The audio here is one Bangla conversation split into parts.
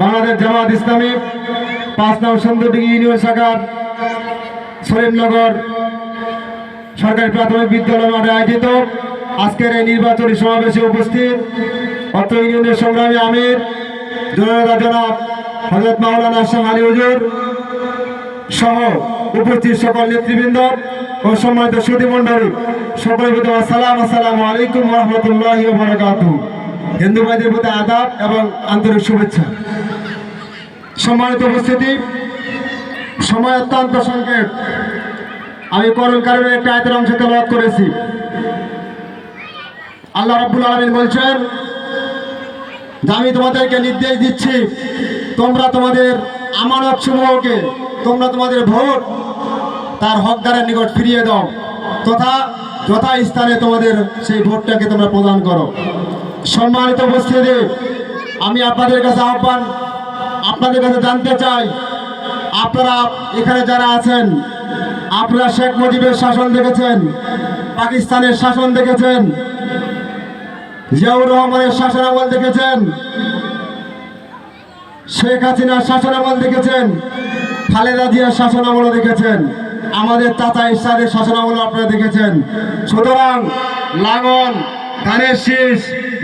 বাংলাদেশ জামাত ইসলামী, পাঁচ নং সুন্দরডিগি ইউনিয়ন শাখার সলিমনগর সরকারি প্রাথমিক বিদ্যালয় মাঠে আয়োজিত আজকের এই নির্বাচনী সমাবেশে উপস্থিত অত্র ইউনিয়নের সংগ্রামী আমির জনতা জনাব হজরত মাওলানা শাহ আলী হুজুর সহ উপস্থিত সকল নেতৃবৃন্দ। ও সম্মানিত সুধী মণ্ডলী সকলের প্রতি আসসালাম আসসালামু আলাইকুম রহমতুল্লাহ বরকাত। হিন্দু ভাইদের প্রতি আদাব এবং আন্তরিক শুভেচ্ছা। সম্মানিত উপস্থিতি, সময় অত্যন্ত সংক্ষেপ। আমি করুণ কারণে একটা আয়তের অংশ তেলাওয়াত করেছি। আল্লাহ রাব্বুল আলামিন বলছেন আমি তোমাদেরকে নির্দেশ দিচ্ছি, তোমরা তোমাদের আমানত সমূহকে তোমরা তোমাদের ভোট তার হকদারের নিকট ফিরিয়ে দাও। তথা যথা স্থানে তোমাদের সেই ভোটটাকে তোমরা প্রদান করো। সম্মানিত উপস্থিতি, আমি আপনাদের কাছে আহ্বান, আপনাদের কাছে জানতে চাই, আপনারা এখানে যারা আছেন, আপনারা শেখ মুজিবের শাসন দেখেছেন, পাকিস্তানের শাসন দেখেছেন, জিয়াউর রহমানের শাসনামল দেখেছেন, শেখ হাসিনার শাসনামল দেখেছেন, খালেদা জিয়ার শাসনামলও দেখেছেন। আমাদের তাতা ইসাদের শাসনামল আপনারা দেখেছেন। সুতরাং লাঙল, ধানের শীষ,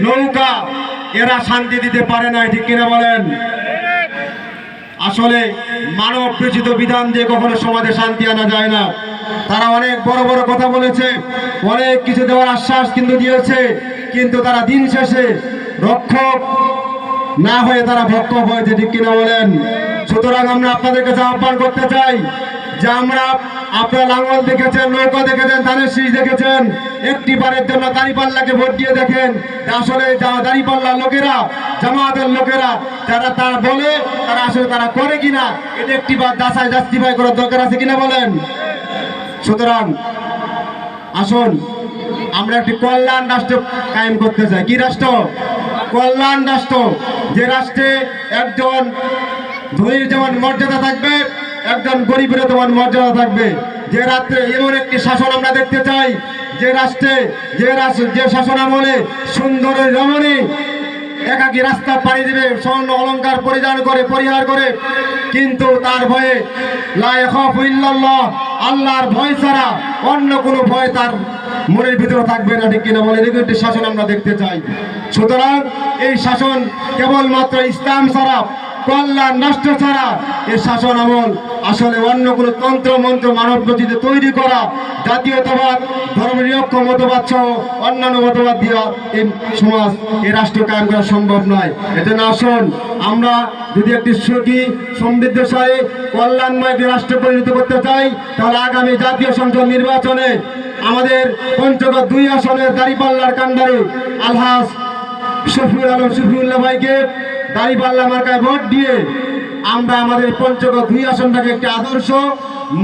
নৌকা, এরা শান্তি দিতে পারে না ঠিক কিনা বলেন? আসলে মানব প্রচিত বিধান দিয়ে কখনো সমাজে শান্তি আনা যায় না। তারা অনেক বড় বড় কথা বলেছে, অনেক কিছু দেওয়ার আশ্বাস কিন্তু দিয়েছে, কিন্তু তারা দিন শেষে রক্ষক না হয়ে তারা ভক্ষক হয়েছে ঠিক কিনা বলেন? সুতরাং আমরা আপনাদের কাছে আহ্বান করতে চাই যে আমরা আপনারা লাঙ্গল দেখেছেন, নৌকা দেখেছেন, ধানের শীষ দেখেছেন, একটি বারের জন্য দাঁড়িপাল্লাকে ভোট দিয়ে দেখেন আসলে যা- দাঁড়িপাল্লার লোকেরা জামাতের লোকেরা, যারা তারা বলে, তারা আসলে তারা করে কিনা, এটা একটি বার দাসায় জাস্টিফাই করার দরকার আছে কিনা বলেন? সুতরাং, আসুন, আমরা একটি কল্যাণ রাষ্ট্র কায়েম করতে চাই। কি রাষ্ট্র? কল্যাণ রাষ্ট্র, যে রাষ্ট্রে একজন ধনীর যেমন মর্যাদা থাকবে একজন গরিবের তোমার মর্যাদা থাকবে। যে রাত্রে এমন একটি শাসন আমরা দেখতে চাই, যে রাষ্ট্রে, যে যে শাসন আমলে সুন্দরের রমণী একাকি রাস্তা পাড়ি দিবে, স্বর্ণ অলংকার পরিধান করে, পরিহার করে। কিন্তু তার ভয়ে, লা ইয়াখাফু ইল্লাল্লাহ, আল্লাহর ভয় ছাড়া অন্য কোনো ভয় তার মনের ভিতরে থাকবে না, ঠিক কিনা বলে? একটি শাসন আমরা দেখতে চাই। সুতরাং এই শাসন কেবলমাত্র ইসলাম ছাড়া কল্যাণ নষ্ট ছাড়া এই শাসন আমল আসলে অন্য কোনো তন্ত্র, মন্ত্র, মানব গতিতে তৈরি করা, জাতীয়তাবাদ ধর্মনিরক্ষ মতবাদ সহ অন্যান্য মতবাদ দিয়া এই সমাজ, এই রাষ্ট্র কায়েম করা সম্ভব নয়। এজন্য আসুন, আমরা যদি একটি সুখী, সমৃদ্ধশালী, কল্যাণময় রাষ্ট্র পরিণত করতে চাই, তাহলে আগামী জাতীয় সংসদ নির্বাচনে আমাদের পঞ্চগড় দুই আসনের দাঁড়িপাল্লার কান্ডারি আলহাস শফিউল আলম শফিউল্লাহ ভাইকে দাঁড়িপাল্লা মার্কায় ভোট দিয়ে। আমরা আমাদের পঞ্চগড় দুই আসনটাকে একটি আদর্শ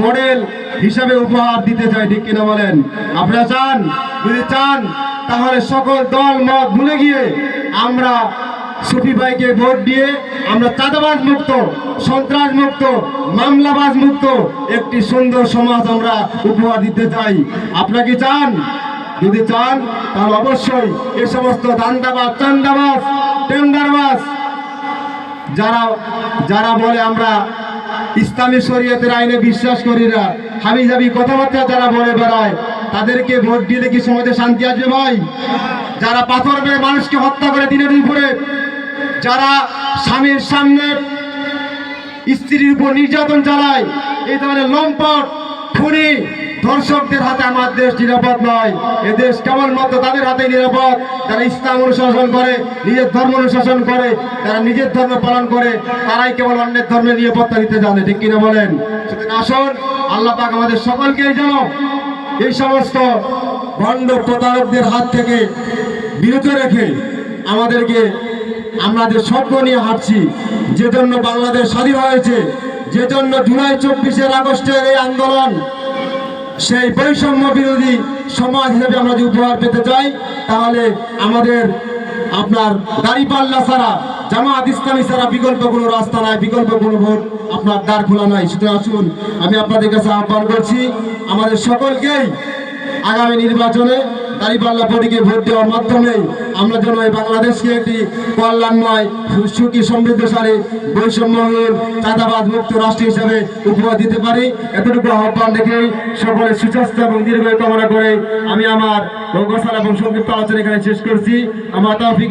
মডেল হিসাবে উপহার দিতে চাই, ঠিক কিনা বলেন? আপনারা চান? যদি চান, তাহলে সকল দল, মত ভুলে গিয়ে আমরা সুফি ভাইকে ভোট দিয়ে আমরা চাঁদাবাজ মুক্ত, সন্ত্রাস মুক্ত, মামলাবাজ মুক্ত একটি সুন্দর সমাজ আমরা উপহার দিতে চাই। আপনারা কি চান? যদি চান, তাহলে অবশ্যই এ সমস্ত দান্দাবাজ, চান্দাবাজ, টেন্ডারবাজ যারা যারা বলে আমরা ইসলামী শরীয়তের আইনে বিশ্বাস করি না হাবি জাবি কথাবার্তা যারা বলে বেড়ায়, তাদেরকে ভোট দিলে কি সমাজে শান্তি আসবে ভাই? যারা পাথর মেরে মানুষকে হত্যা করে দিনের উপরে, যারা স্বামীর সামনে স্ত্রীর উপর নির্যাতন চালায়, এই ধরনের লম্পট, খুনি ধর্ষকদের হাতে আমার দেশ নিরাপদ নয়। এ দেশ কেবলমাত্র তাদের হাতে নিরাপদ। যারা ইসলাম অনুশাসন করে, নিজের ধর্ম অনুশাসন করে তারা নিজের ধর্ম পালন করে, তারাই কেবল অন্যের ধর্মের নিরাপত্তা দিতে জানে, ঠিক কিনা বলেন? সুতরাং আসুন, আল্লাহ পাক আমাদের সকলকেই যেন এই সমস্ত ভণ্ড প্রতারকদের হাত থেকে বিরত রেখে আমাদেরকে আমরা যে স্বপ্ন নিয়ে হাঁটছি, যে জন্য বাংলাদেশ স্বাধীন হয়েছে, যে জন্য জুলাই চব্বিশের আগস্টের এই আন্দোলন সেই বৈষম্য বিরোধী সমাজ হিসেবে আমরা যদি উপহার পেতে চাই, তাহলে আমাদের আপনার দাঁড়িপাল্লা ছাড়া, জামাত ইসলামী ছাড়া বিকল্প কোনো রাস্তা নাই, বিকল্প কোনো ভোট আপনার দ্বার খোলা নাই। সুতরাং আসুন, আমি আপনাদের কাছে আহ্বান করছি, আমাদের সকলকেই আগামী নির্বাচনে দাঁড়িপাল্লা প্রতীকে ভোট দেওয়ার মাধ্যমে আমরা যেন এই বাংলাদেশকে একটি কল্যাণময়, সুখী, সমৃদ্ধশালী, বৈষম্যহীন চাঁদাবাদ মুক্ত রাষ্ট্র হিসাবে উপহার দিতে পারি। এতটুকু আহ্বান রেখে সকলের সুস্বাস্থ্য এবং দীর্ঘ কামনা করে আমি আমার গোসাল এবং সংক্ষিপ্ত আলোচনা এখানে শেষ করছি। আমার তৌফিক